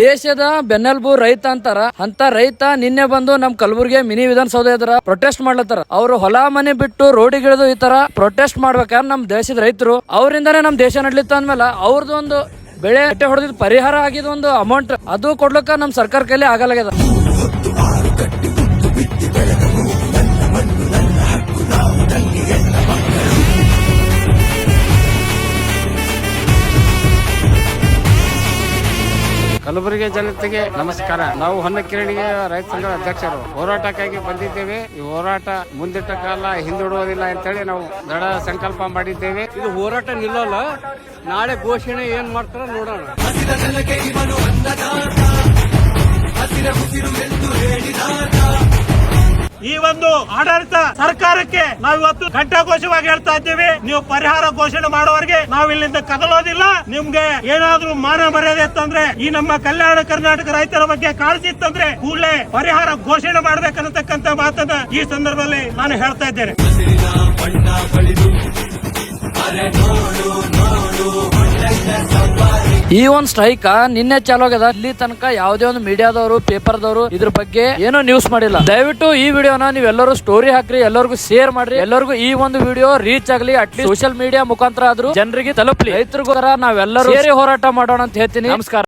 ದೇಶದ ಬೆನ್ನೆಲ್ಬು ರೈತ ಅಂತಾರ, ಅಂತ ರೈತ ನಿನ್ನೆ ಬಂದು ನಮ್ ಕಲಬುರ್ಗಿ ಮಿನಿ ವಿಧಾನಸೌಧ ಎದುರ ಪ್ರೊಟೆಸ್ಟ್ ಮಾಡ್ಲತ್ತಾರ. ಅವ್ರು ಹೊಲ ಮನೆ ಬಿಟ್ಟು ರೋಡಿಗಿಳಿದು ಈ ತರ ಪ್ರೊಟೆಸ್ಟ್ ಮಾಡ್ಬೇಕಾದ್ರೆ ನಮ್ ದೇಶದ ರೈತರು? ಅವರಿಂದಾನೇ ನಮ್ ದೇಶ ನಡ್ಲಿತ್ತ ಅಂದ್ಮೇಲೆ ಅವ್ರದ್ದು ಒಂದು ಬೆಳೆ ಕಟ್ಟೆ ಹೊಡೆದಿದ್ ಪರಿಹಾರ ಆಗಿದ ಒಂದು ಅಮೌಂಟ್ ಅದು ಕೊಡ್ಲಿಕ್ಕ ನಮ್ ಸರ್ಕಾರ ಕೈಲಿ ಆಗಲಾಗ್ಯದ. ಕಲಬುರಗಿ ಜನತೆಗೆ ನಮಸ್ಕಾರ. ನಾವು ಹೊನ್ನಕಿರಣಿಗೆ ರೈತ ಸಂಘದ ಅಧ್ಯಕ್ಷರು. ಹೋರಾಟಕ್ಕಾಗಿ ಬಂದಿದ್ದೇವೆ. ಈ ಹೋರಾಟ ಮುಂದಿಟ್ಟ ಕಾಲ ಹಿಂದುಡುವುದಿಲ್ಲ ಅಂತೇಳಿ ನಾವು ದೃಢ ಸಂಕಲ್ಪ ಮಾಡಿದ್ದೇವೆ. ಇದು ಹೋರಾಟ ನಿಲ್ಲಲ್ಲ. ನಾಳೆ ಘೋಷಣೆ ಏನ್ ಮಾಡ್ತಾರ ನೋಡೋಣ. ಈ ಒಂದು ಆಡಳಿತ ಸರ್ಕಾರಕ್ಕೆ ನಾವು ಇವತ್ತು ಘಂಟಾಘೋಷವಾಗಿ ಹೇಳ್ತಾ ಇದ್ದೀವಿ. ನೀವು ಪರಿಹಾರ ಘೋಷಣೆ ಮಾಡುವವರೆಗೆ ನಾವು ಇಲ್ಲಿಂದ ಕದಲೋದಿಲ್ಲ. ನಿಮ್ಗೆ ಏನಾದ್ರೂ ಮಾನ ಮರ್ಯಾದೆ ಇತ್ತಂದ್ರೆ ಈ ನಮ್ಮ ಕಲ್ಯಾಣ ಕರ್ನಾಟಕ ರೈತರ ಬಗ್ಗೆ ಕಾಳಜಿ ಇತ್ತಂದ್ರೆ ಕೂಡಲೇ ಪರಿಹಾರ ಘೋಷಣೆ ಮಾಡ್ಬೇಕನ್ನತಕ್ಕಂತ ಮಾತನ್ನ ಈ ಸಂದರ್ಭದಲ್ಲಿ ನಾನು ಹೇಳ್ತಾ ಇದ್ದೇನೆ. ಈ ಒಂದ್ ಸ್ಟ್ರೈಕ್ ನಿನ್ನೆ ಚಾಲು ಆಗ್ಯದ. ಇಲ್ಲಿ ತನಕ ಯಾವುದೇ ಒಂದು ಮೀಡಿಯಾದವರು, ಪೇಪರ್ದವರು ಇದ್ರ ಬಗ್ಗೆ ಏನೋ ನ್ಯೂಸ್ ಮಾಡಿಲ್ಲ. ದಯವಿಟ್ಟು ಈ ವಿಡಿಯೋನ ನೀವೆಲ್ಲರೂ ಸ್ಟೋರಿ ಹಾಕ್ರಿ, ಎಲ್ಲರಿಗೂ ಶೇರ್ ಮಾಡ್ರಿ, ಎಲ್ಲರಿಗೂ ಈ ಒಂದು ವಿಡಿಯೋ ರೀಚ್ ಆಗ್ಲಿ ಅಟ್ಲೀಸ್ಟ್ ಸೋಷಿಯಲ್ ಮೀಡಿಯಾ ಮುಖಾಂತರ ಆದ್ರೂ ಜನರಿಗೆ ತಲುಪ್ಲಿ. ರೈತರಿಗೋಸ್ಕರ ನಾವೆಲ್ಲರೂ ಸೇರಿ ಹೋರಾಟ ಮಾಡೋಣ ಅಂತ ಹೇಳ್ತೀನಿ. ನಮಸ್ಕಾರ.